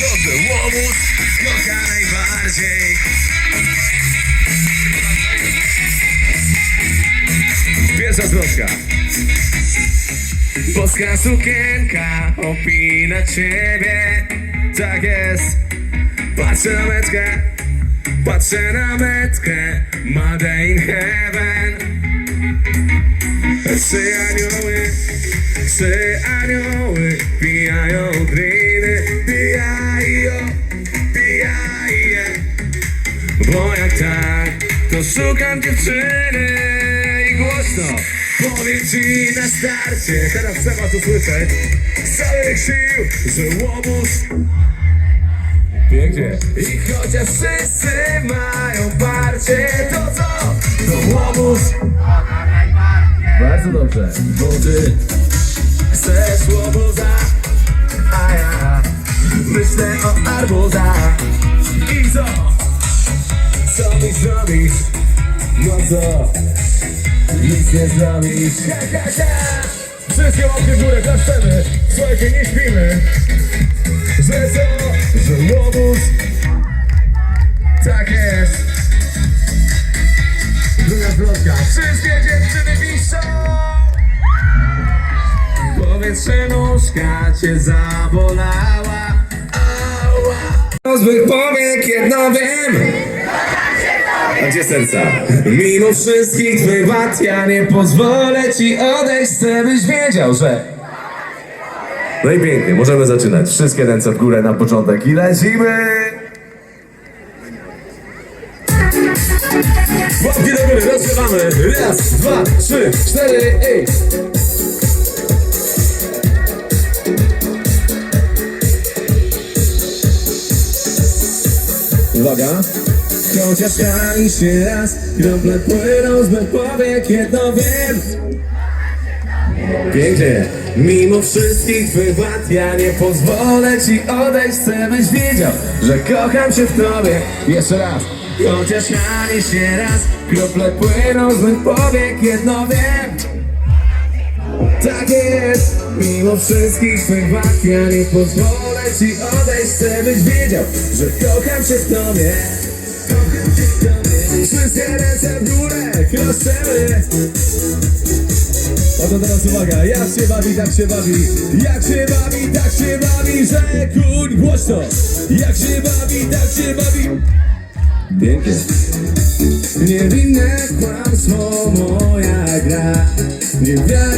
To bełowóz kocha najbardziej. Pierwsza zwrotka Boska sukienka opina ciebie. Tak jest. Patrzę na metkę. Patrzę na metkę. Made in heaven. Trzy anioły. Trzy anioły Pijają dni tak, to szukam dziewczyny i głośno powiem ci na starcie. Teraz trzeba to słyszeć. Z całych sił, że łobuz. Pięknie. I chociaż wszyscy mają parcie, to co? To łobuz. Bardzo dobrze. Bo ty chcesz łobuza, a ja myślę o arbuzach. I co? Zrobisz? No co? Nic nie zrobisz. Wszystkie łapki w górę, klaszczemy Słuchajcie, nie śpimy Że co? Że łobuz Tak jest Druga zwrotka Wszystkie dziewczyny piszą Powiedz, że nóżka cię zabolała Ała Rozwych powiek jedno wiem gdzie serca? Mimo wszystkich twych wad ja nie pozwolę ci odejść Chcę byś wiedział, że No i pięknie, możemy zaczynać. Wszystkie ręce w górę na początek i lecimy! Łapki do góry, rozgrywamy. Raz, dwa, trzy, cztery, ej! Uwaga Chociaż się raz Krople płyną z mych powiek Jedno wiem. Pięknie. Mimo wszystkich twych wad Ja nie pozwolę ci odejść Chcę byś wiedział, że kocham się w tobie. Jeszcze raz. Chociaż się raz Krople płyną z mych powiek Jedno wiem. Tak jest, mimo wszystkich twych wad Ja nie pozwolę ci odejść Chcę byś wiedział, że kocham się w tobie Wszystkie ręce w górę, klaszczemy. Oto teraz uwaga, jak się bawi, tak się bawi. Jak się bawi, tak się bawi, że kuń głośno. Jak się bawi, tak się bawi. Pięknie. Niewinne kłamstwo moja gra. Niewiara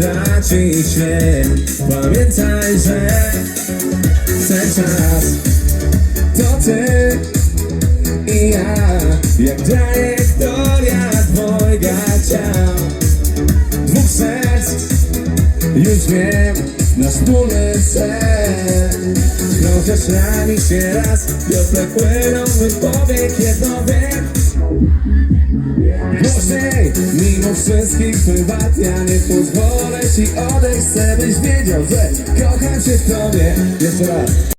traci się. Pamiętaj, że ten czas To ty i ja. Jak trajektoria dwojga ciał. Dwóch serc już wiem, nasz wspólny sen Chociaż rani się raz. Krople płyną w mych powiek Jedno wiem Głośniej, mimo wszystkich wad Ja nie pozwolę ci odejść Chcę byś wiedział, że kocham się w tobie. Jeszcze raz